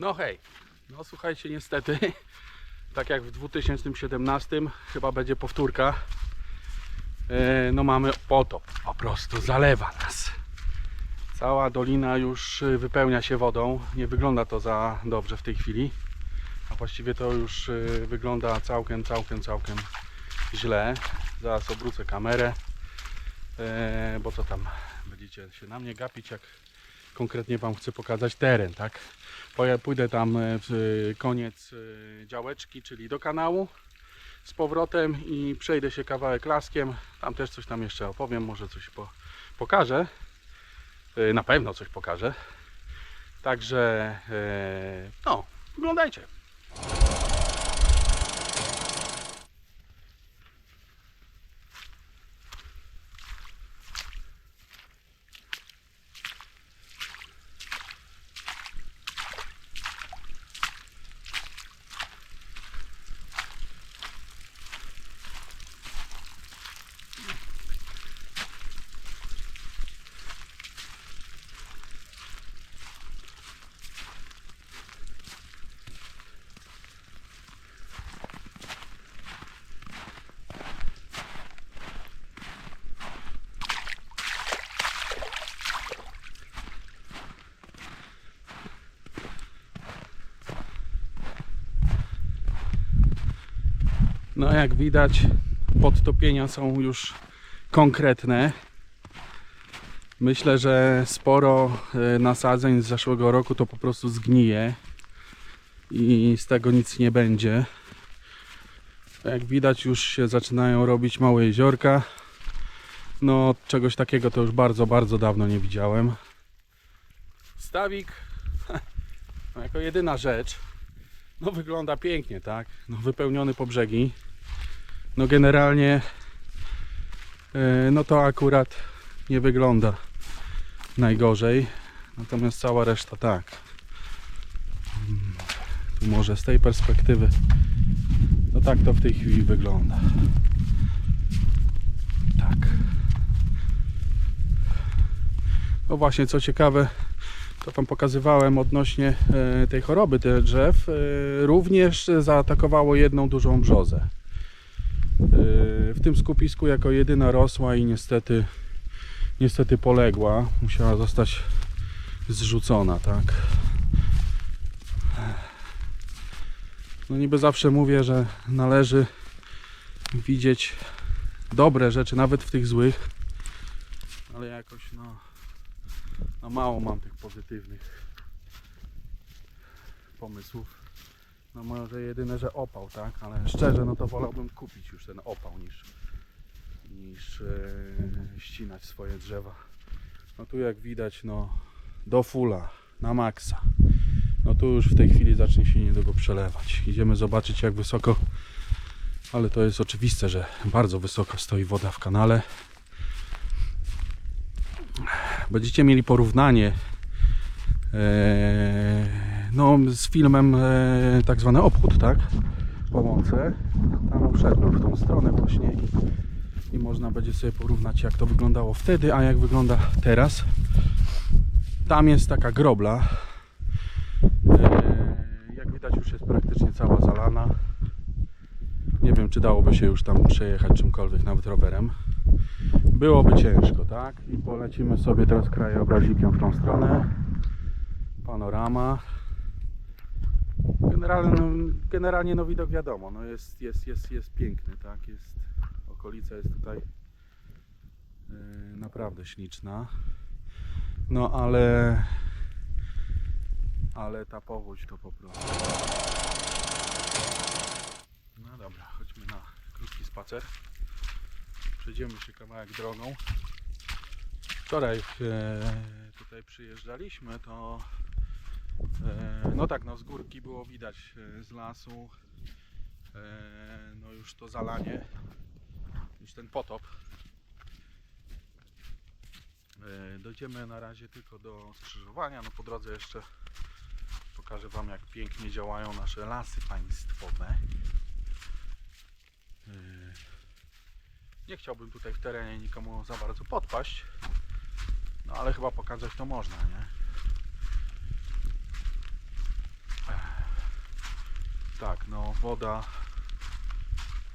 No hej, no słuchajcie, niestety, tak jak w 2017, chyba będzie powtórka. E, No mamy potop, po prostu zalewa nas. Cała dolina już y, wypełnia się wodą. Nie wygląda to za dobrze w tej chwili. A właściwie to już y, wygląda całkiem, całkiem, całkiem źle. Zaraz obrócę kamerę. E, Bo co tam będziecie się na mnie gapić, jak konkretnie Wam chcę pokazać teren, tak? Bo ja pójdę tam e, w e, koniec e, działeczki, czyli do kanału z powrotem i przejdę się kawałek laskiem. Tam też coś tam jeszcze opowiem, może coś po, pokażę. Na pewno coś pokażę. Także no, oglądajcie. No jak widać podtopienia są już konkretne. Myślę, że sporo e, nasadzeń z zeszłego roku to po prostu zgnije i z tego nic nie będzie. Jak widać już się zaczynają robić małe jeziorka. No czegoś takiego to już bardzo, bardzo dawno nie widziałem. Stawik no, jako jedyna rzecz no wygląda pięknie, tak? No, wypełniony po brzegi. No generalnie e, no to akurat nie wygląda najgorzej. Natomiast cała reszta tak. Mm, Tu może z tej perspektywy no tak to w tej chwili wygląda. Tak. No właśnie, co ciekawe, to tam pokazywałem odnośnie e, tej choroby tych drzew, e, również zaatakowało jedną dużą brzozę. W tym skupisku jako jedyna rosła i niestety niestety poległa. Musiała zostać zrzucona, tak. No niby zawsze mówię, że należy widzieć dobre rzeczy, nawet w tych złych, ale jakoś no no mało mam tych pozytywnych pomysłów. No może jedyne, że opał, tak? Ale szczerze, no to wolałbym kupić już ten opał niż, niż e, ścinać swoje drzewa. No tu jak widać, no do fula, na maksa. No tu już w tej chwili zacznie się niedługo przelewać. Idziemy zobaczyć jak wysoko, ale to jest oczywiste, że bardzo wysoko stoi woda w kanale będziecie mieli porównanie e, no, z filmem e, tak zwany obchód, tak? Po łące. Tam wszedłem w tą stronę właśnie i, i można będzie sobie porównać jak to wyglądało wtedy, a jak wygląda teraz. Tam jest taka grobla. E, jak widać już jest praktycznie cała zalana. Nie wiem czy dałoby się już tam przejechać czymkolwiek, nawet rowerem byłoby ciężko, tak? I polecimy sobie teraz krajobrazikiem w tą stronę. Panorama. Generalnie, no, generalnie no widok wiadomo, no jest, jest, jest, jest piękny, tak? Jest, okolica jest tutaj yy, naprawdę śliczna. No ale ale ta powódź to po prostu. No dobra, chodźmy na krótki spacer przejdziemy się kawałek drogą. Wczoraj e, tutaj przyjeżdżaliśmy, to no tak, no z górki było widać e, z lasu e, no już to zalanie, już ten potop. E, dojdziemy na razie tylko do skrzyżowania, no po drodze jeszcze pokażę Wam jak pięknie działają nasze lasy państwowe. E, nie chciałbym tutaj w terenie nikomu za bardzo podpaść. No ale chyba pokazać to można, nie? Tak, no woda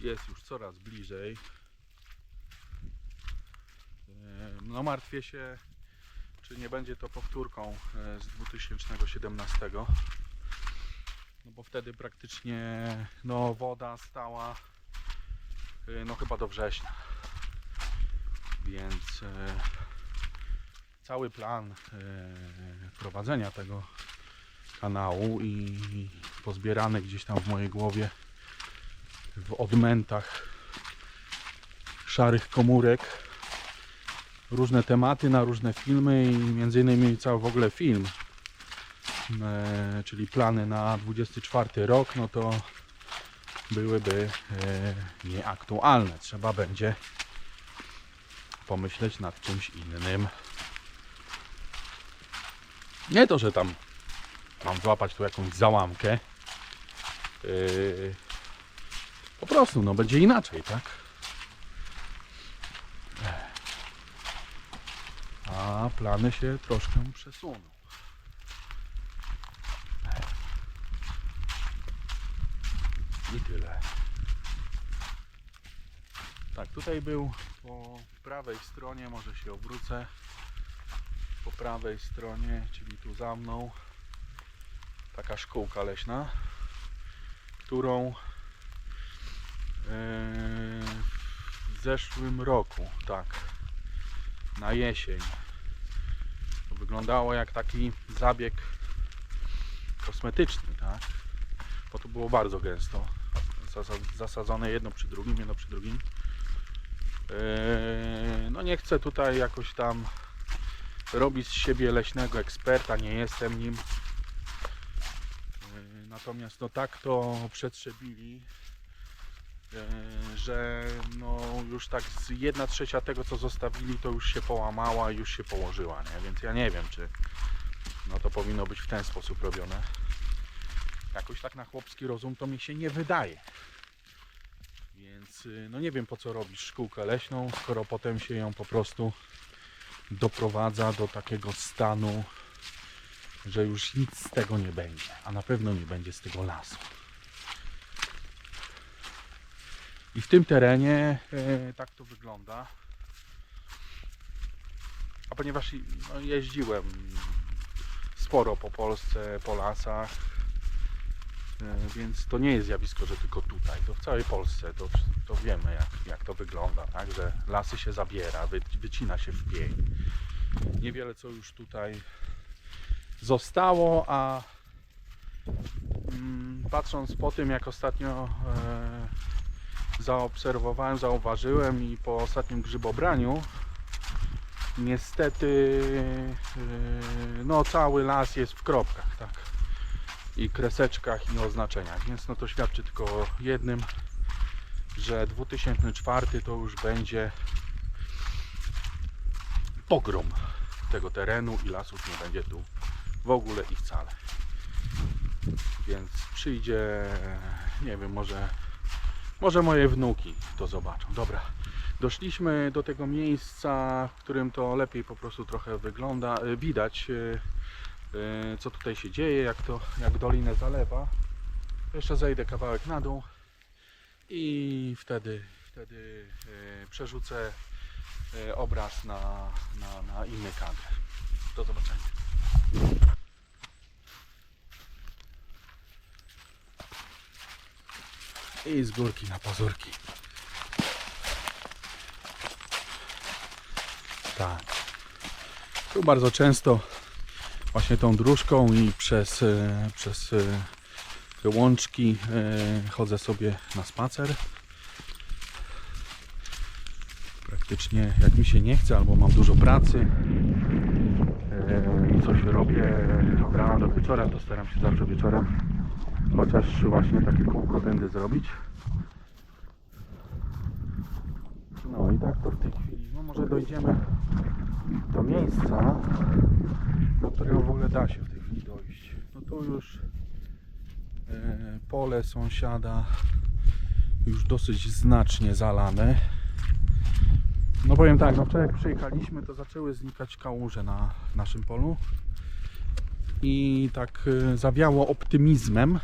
jest już coraz bliżej. No martwię się, czy nie będzie to powtórką e, z 2017. No bo wtedy praktycznie no woda stała e, no chyba do września. Więc e, cały plan prowadzenia tego kanału i pozbierane gdzieś tam w mojej głowie w odmętach szarych komórek różne tematy na różne filmy i między innymi cały w ogóle film. E, czyli plany na 24 rok no to byłyby e, nieaktualne. Trzeba będzie pomyśleć nad czymś innym. Nie to, że tam mam złapać tu jakąś załamkę. Yy, po prostu, no będzie inaczej, tak? A plany się troszkę przesuną. I tyle. Tak, tutaj był po prawej stronie, może się obrócę. Po prawej stronie, czyli tu za mną, taka szkółka leśna, którą e, w zeszłym roku, tak, na jesień, to wyglądało jak taki zabieg kosmetyczny, tak, bo tu było bardzo gęsto, zasa- zasadzone jedno przy drugim, jedno przy drugim. E, No nie chcę tutaj jakoś tam robić z siebie leśnego eksperta, nie jestem nim. Natomiast no tak to przetrzebili, yy, że no już tak z jedna trzecia tego co zostawili to już się połamała i już się położyła, nie? Więc ja nie wiem czy no to powinno być w ten sposób robione. Jakoś tak na chłopski rozum to mi się nie wydaje. Więc yy, no nie wiem po co robić szkółkę leśną, skoro potem się ją po prostu doprowadza do takiego stanu, że już nic z tego nie będzie, a na pewno nie będzie z tego lasu. I w tym terenie e, tak to wygląda. A ponieważ no, jeździłem sporo po Polsce, po lasach, e, więc to nie jest zjawisko, że tylko tutaj, to w całej Polsce to, to wiemy jak, jak to wygląda, tak? że lasy się zabiera, wy, wycina się w pień. Niewiele co już tutaj zostało, a mm, patrząc po tym jak ostatnio e, zaobserwowałem, zauważyłem i po ostatnim grzybobraniu niestety e, no cały las jest w kropkach, tak? I kreseczkach i oznaczeniach, więc no to świadczy tylko o jednym, że 2004 to już będzie pogrom tego terenu i lasów nie będzie tu w ogóle i wcale. Więc przyjdzie, nie wiem, może, może moje wnuki to zobaczą. Dobra, doszliśmy do tego miejsca, w którym to lepiej po prostu trochę wygląda, y, widać y, y, co tutaj się dzieje, jak to, jak dolinę zalewa. Jeszcze zejdę kawałek na dół i wtedy, wtedy przerzucę obraz na, na, na inny kadr. Do zobaczenia. I z górki na pazurki. Tak. Tu bardzo często właśnie tą dróżką i przez, e, przez e, łączki e, chodzę sobie na spacer. Praktycznie jak mi się nie chce albo mam dużo pracy coś robię od rana do wieczora, to staram się zawsze wieczorem chociaż właśnie takie kółko tędy zrobić. No i tak to w tej chwili, no może dojdziemy do miejsca, do którego w ogóle da się w tej chwili dojść. No to już e, pole sąsiada już dosyć znacznie zalane. No powiem tak, no wczoraj jak przyjechaliśmy to zaczęły znikać kałuże na naszym polu i tak e, zawiało optymizmem,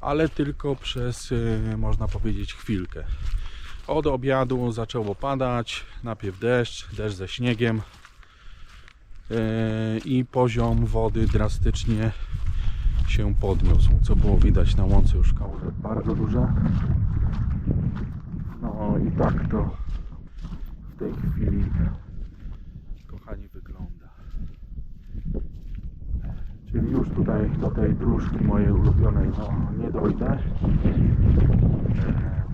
ale tylko przez, y, można powiedzieć, chwilkę. Od obiadu zaczęło padać, najpierw deszcz, deszcz ze śniegiem yy, i poziom wody drastycznie się podniósł, co było widać na łące już kałuże bardzo duże. No i tak to w tej chwili, kochani, wygląda. Czyli już tutaj do tej dróżki mojej ulubionej no, nie dojdę. E,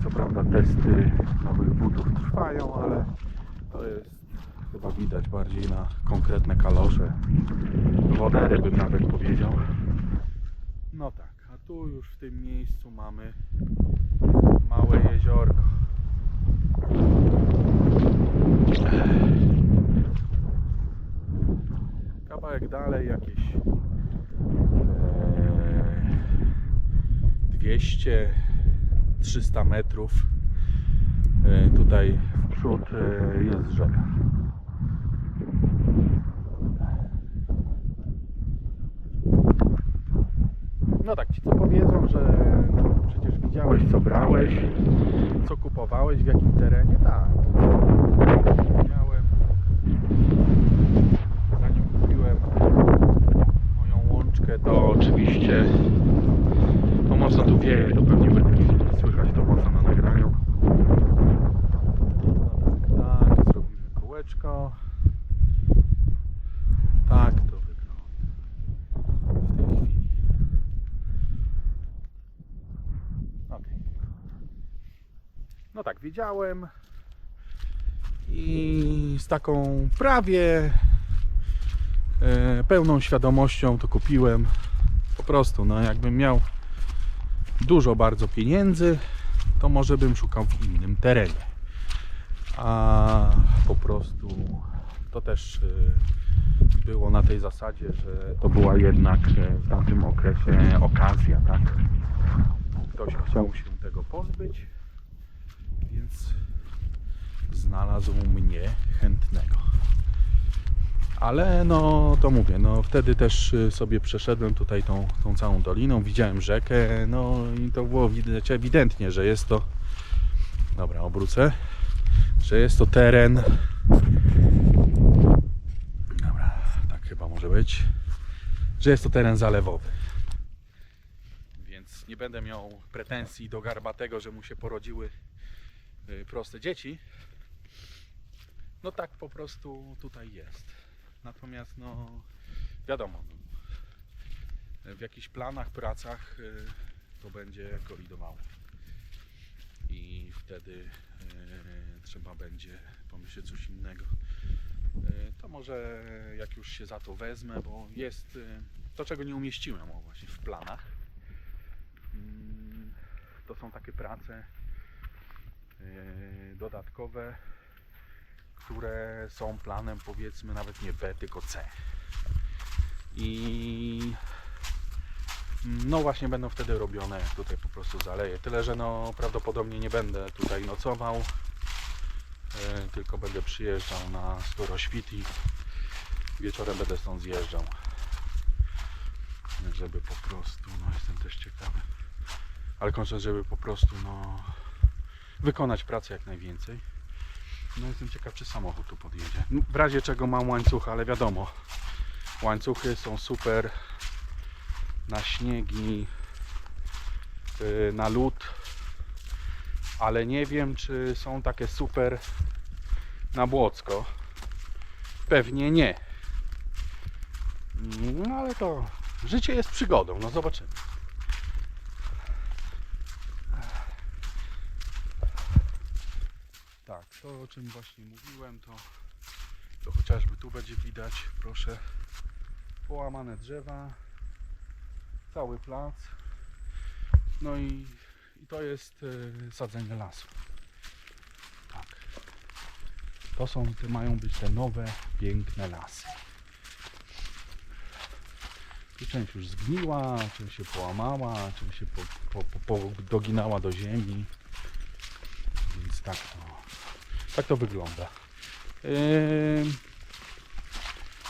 Co prawda testy nowych butów trwają, ale to jest chyba widać bardziej na konkretne kalosze. Wodery bym nawet powiedział. No tak, a tu już w tym miejscu mamy małe jeziorko. Kawałek dalej jakieś e, 200-300 metrów. E, Tutaj w przód e, jest rzeka. No tak, ci co powiedzą, że no, przecież widziałeś co brałeś, co kupowałeś, w jakim terenie, tak. Zanim kupiłem moją łączkę, to oczywiście mocno tu wieje, to pewnie będzie słychać to mocno na nagraniu. Tak, tak, zrobimy kółeczko. Tak to wygląda w tej chwili. Okej. No tak, wiedziałem i z taką prawie e, pełną świadomością to kupiłem. Po prostu, no jakbym miał dużo bardzo pieniędzy, to może bym szukał w innym terenie. A po prostu to też e, było na tej zasadzie, że to była jednak e, w tamtym okresie okazja, tak? Ktoś chciał się tego pozbyć, więc znalazł mnie chętnego. Ale no to mówię, no wtedy też y, sobie przeszedłem tutaj tą, tą całą doliną, widziałem rzekę, no i to było widać ewidentnie, że jest to, dobra obrócę, że jest to teren, dobra, tak chyba może być, że jest to teren zalewowy. Więc nie będę miał pretensji do Garbatego, że mu się porodziły y, proste dzieci. No tak po prostu tutaj jest. Natomiast no wiadomo, no, w jakichś planach, pracach y, to będzie kolidowało. I wtedy y, trzeba będzie pomyśleć coś innego. Y, To może jak już się za to wezmę, bo jest to, czego nie umieściłem o, właśnie w planach. Mm, To są takie prace dodatkowe, które są planem powiedzmy nawet nie B, tylko C. I no właśnie będą wtedy robione, tutaj po prostu zaleję. Tyle, że no prawdopodobnie nie będę tutaj nocował, e, tylko będę przyjeżdżał na Storoświt i wieczorem będę stąd zjeżdżał. Żeby po prostu, no jestem też ciekawy, ale kończąc, żeby po prostu no wykonać pracę jak najwięcej. No jestem ciekaw, czy samochód tu podjedzie. No, W razie czego mam łańcucha, ale wiadomo, łańcuchy są super na śniegi, yy, na lód, ale nie wiem, czy są takie super na błocko. Pewnie nie. No ale to życie jest przygodą, no zobaczymy. Tak, to o czym właśnie mówiłem, to, to chociażby tu będzie widać, proszę, połamane drzewa, cały plac, no i, i to jest e, sadzenie lasu. Tak. To są, te mają być te nowe, piękne lasy. Tu część już zgniła, część się połamała, część się po, po, po, po, doginała do ziemi. Więc tak to, tak to wygląda. Yy,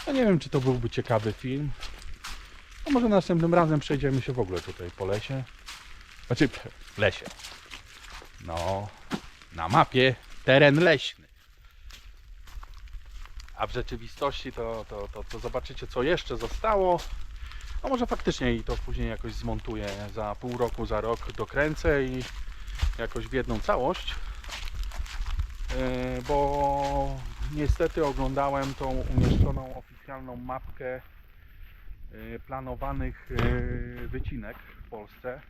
ja nie wiem, czy to byłby ciekawy film. No może następnym razem przejdziemy się w ogóle tutaj po lesie. Znaczy w lesie. No, na mapie teren leśny. A w rzeczywistości to, to, to, to zobaczycie, co jeszcze zostało. No może faktycznie i to później jakoś zmontuję za pół roku, za rok dokręcę i jakoś w jedną całość. Yy, Bo niestety oglądałem tą umieszczoną oficjalną mapkę yy, planowanych yy, wycinek w Polsce.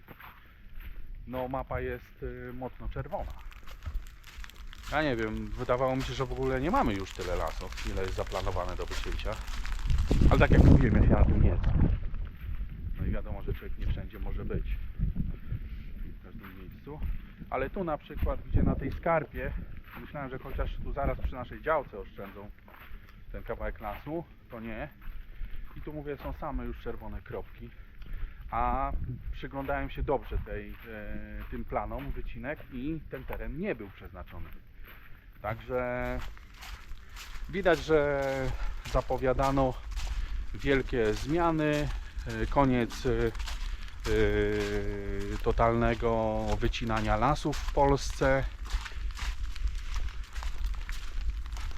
No mapa jest mocno czerwona. Ja nie wiem, wydawało mi się, że w ogóle nie mamy już tyle lasów, ile jest zaplanowane do wycięcia. Ale tak jak mówiłem, ja się na tym nie znam. No i wiadomo, że człowiek nie wszędzie może być. W każdym miejscu. Ale tu na przykład, gdzie na tej skarpie, myślałem, że chociaż tu zaraz przy naszej działce oszczędzą ten kawałek lasu, to nie. I tu mówię, są same już czerwone kropki. A przyglądałem się dobrze tej, e, tym planom wycinek i ten teren nie był przeznaczony. Także widać, że zapowiadano wielkie zmiany, e, koniec e, e, totalnego wycinania lasów w Polsce.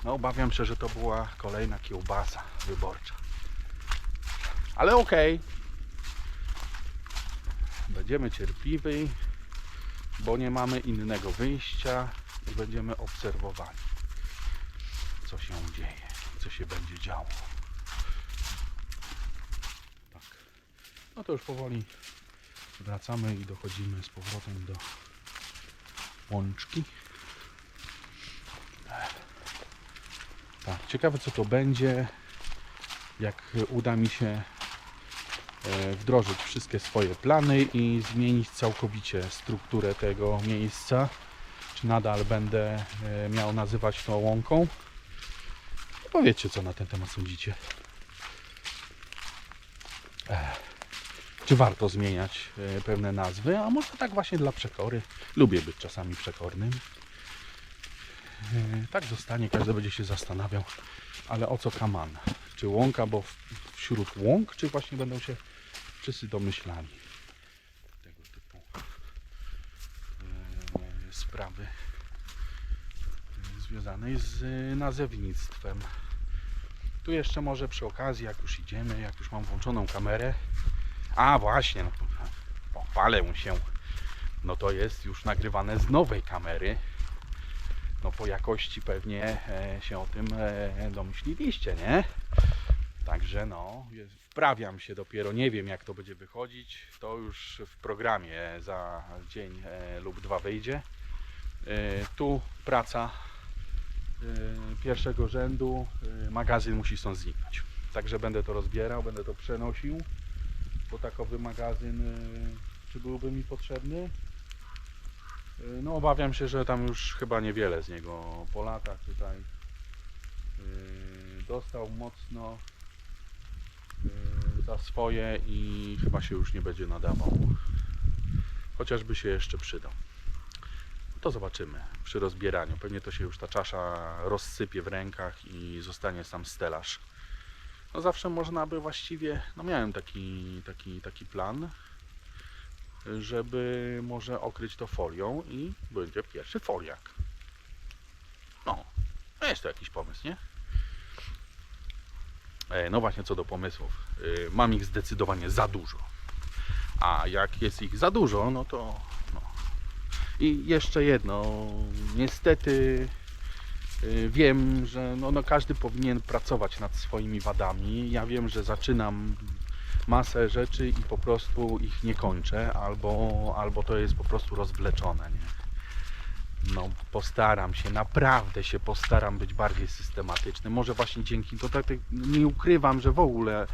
No obawiam się, że to była kolejna kiełbasa wyborcza. Ale okej. Będziemy cierpliwi, bo nie mamy innego wyjścia i będziemy obserwowali, co się dzieje, co się będzie działo. Tak. No to już powoli wracamy i dochodzimy z powrotem do łączki. Tak, ciekawe co to będzie, jak uda mi się e, wdrożyć wszystkie swoje plany i zmienić całkowicie strukturę tego miejsca. Czy nadal będę e, miał nazywać to łąką? Powiedzcie, co na ten temat sądzicie. Ech. Czy warto zmieniać e, pewne nazwy? A może tak właśnie dla przekory. Lubię być czasami przekornym. E, Tak zostanie, każdy będzie się zastanawiał, ale o co kaman? Czy łąka, bo wśród łąk, czy właśnie będą się wszyscy domyślali tego typu e, sprawy e, związanej z e, nazewnictwem. Tu jeszcze może przy okazji, jak już idziemy, jak już mam włączoną kamerę. A właśnie, no, pochwalę się. No to jest już nagrywane z nowej kamery. No po jakości pewnie e, się o tym e, domyśliliście, nie? Także no, wprawiam się dopiero, nie wiem jak to będzie wychodzić. To już w programie za dzień e, lub dwa wyjdzie. Tu praca pierwszego rzędu, magazyn musi stąd zniknąć. Także będę to rozbierał, będę to przenosił, bo takowy magazyn, czy byłby mi potrzebny? No obawiam się, że tam już chyba niewiele z niego po latach tutaj e, dostał mocno e, za swoje i chyba się już nie będzie nadawał. Chociażby się jeszcze przydał. To zobaczymy przy rozbieraniu. Pewnie to się już ta czasza rozsypie w rękach i zostanie sam stelaż. No zawsze można by właściwie, no miałem taki, taki, taki plan, żeby może okryć to folią i będzie pierwszy foliak. No, no jest to jakiś pomysł, nie? E, No właśnie co do pomysłów. Y, Mam ich zdecydowanie za dużo. A jak jest ich za dużo, no to no. I jeszcze jedno. Niestety y, wiem, że no, no każdy powinien pracować nad swoimi wadami. Ja wiem, że zaczynam masę rzeczy i po prostu ich nie kończę, albo, albo to jest po prostu rozwleczone. Nie? No, postaram się, naprawdę się postaram być bardziej systematyczny. Może właśnie dzięki to tak, tak nie ukrywam, że w ogóle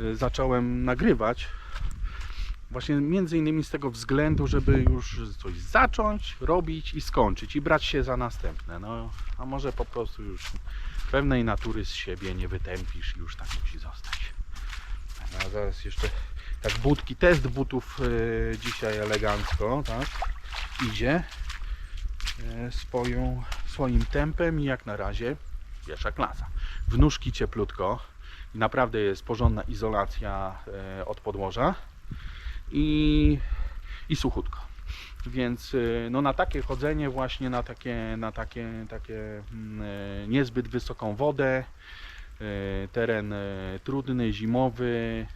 y, zacząłem nagrywać. Właśnie między innymi z tego względu, żeby już coś zacząć, robić i skończyć i brać się za następne. No, a może po prostu już pewnej natury z siebie nie wytępisz i już tak musi zostać. Zaraz jeszcze tak butki, test butów y, dzisiaj elegancko, tak? Idzie e, swoją, swoim tempem i jak na razie pierwsza klasa. W nóżki cieplutko i naprawdę jest porządna izolacja e, od podłoża i i suchutko. Więc y, no, na takie chodzenie właśnie, na takie, na takie, takie mm, y, niezbyt wysoką wodę, y, teren y, trudny, zimowy,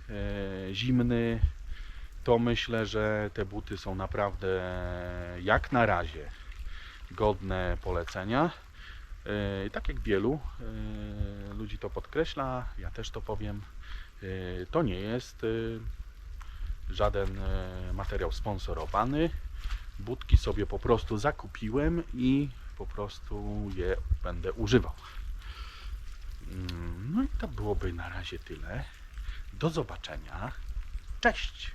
y, zimny, to myślę, że te buty są naprawdę jak na razie godne polecenia. Tak jak wielu ludzi to podkreśla, ja też to powiem, to nie jest żaden materiał sponsorowany. Budki sobie po prostu zakupiłem i po prostu je będę używał. Mm, No i to byłoby na razie tyle. Do zobaczenia. Cześć!